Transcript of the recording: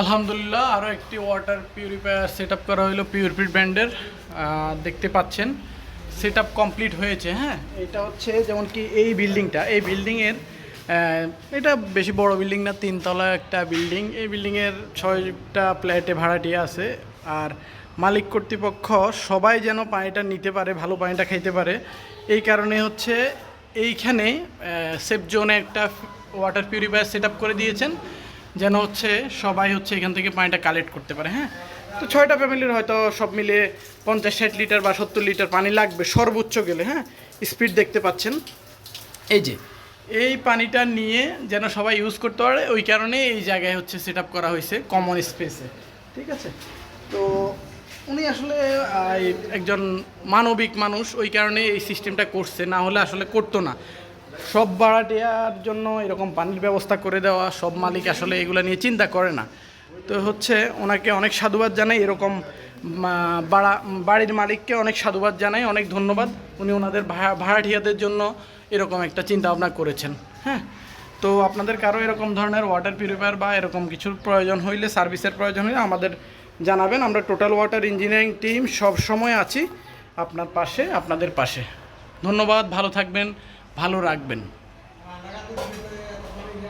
আলহামদুলিল্লাহ আরও একটি ওয়াটার পিউরিফায়ার সেট আপ করা হলো পিউরপিট ব্র্যান্ডের দেখতে পাচ্ছেন সেট আপ কমপ্লিট হয়েছে হ্যাঁ? এটা হচ্ছে যেমন কি এই বিল্ডিংটা এই বিল্ডিংয়ের এটা বেশি বড় বিল্ডিং না, তিনতলা একটা বিল্ডিং এই বিল্ডিংয়ের ছয়টা ফ্ল্যাটে ভাড়াটিয়া আছে। আর মালিক কর্তৃপক্ষ সবাই যেন পানিটা নিতে পারে, ভালো পানিটা খাইতে পারে। এই কারণে হচ্ছে এইখানে সেফ জোনে একটা ওয়াটার পিউরিফায়ার সেট করে দিয়েছেন। যেন হচ্ছে সবাই হচ্ছে এখান থেকে পানিটা কালেক্ট করতে পারে হ্যাঁ? তো ছয়টা ফ্যামিলির হয়তো সব মিলে পঞ্চাশ ষাট লিটার বা সত্তর লিটার পানি লাগবে সর্বোচ্চ গেলে হ্যাঁ? স্পিড দেখতে পাচ্ছেন। এই যে। এই পানিটা নিয়ে যেন সবাই ইউজ করতে পারে ওই কারণে এই জায়গায় হচ্ছে সেট আপ করা হয়েছে কমন স্পেসে ঠিক আছে? তো উনি আসলে একজন মানবিক মানুষ ওই কারণে এই সিস্টেমটা করছে না হলে আসলে করতো না। সব ভাড়াটিয়ার জন্য এরকম পানির ব্যবস্থা করে দেওয়া, সব মালিক আসলে এগুলো নিয়ে চিন্তা করে না। তো হচ্ছে ওনাকে অনেক সাধুবাদ জানাই এরকম বাড়া, বাড়ির মালিককে অনেক সাধুবাদ জানাই, অনেক ধন্যবাদ। উনি ওনাদের ভাড়া, ভাড়াটিয়াদের জন্য এরকম একটা চিন্তা ভাবনা করেছেন হ্যাঁ। তো আপনাদের কারও এরকম ধরনের ওয়াটার পিউরিফায়ার বা এরকম কিছুর প্রয়োজন হইলে সার্ভিসের প্রয়োজন হলে আমাদের জানাবেন। আমরা টোটাল ওয়াটার ইঞ্জিনিয়ারিং টিম সব সময় আছি আপনার পাশে, আপনাদের পাশে। ধন্যবাদ, ভালো থাকবেন। ভালো রাখবেন।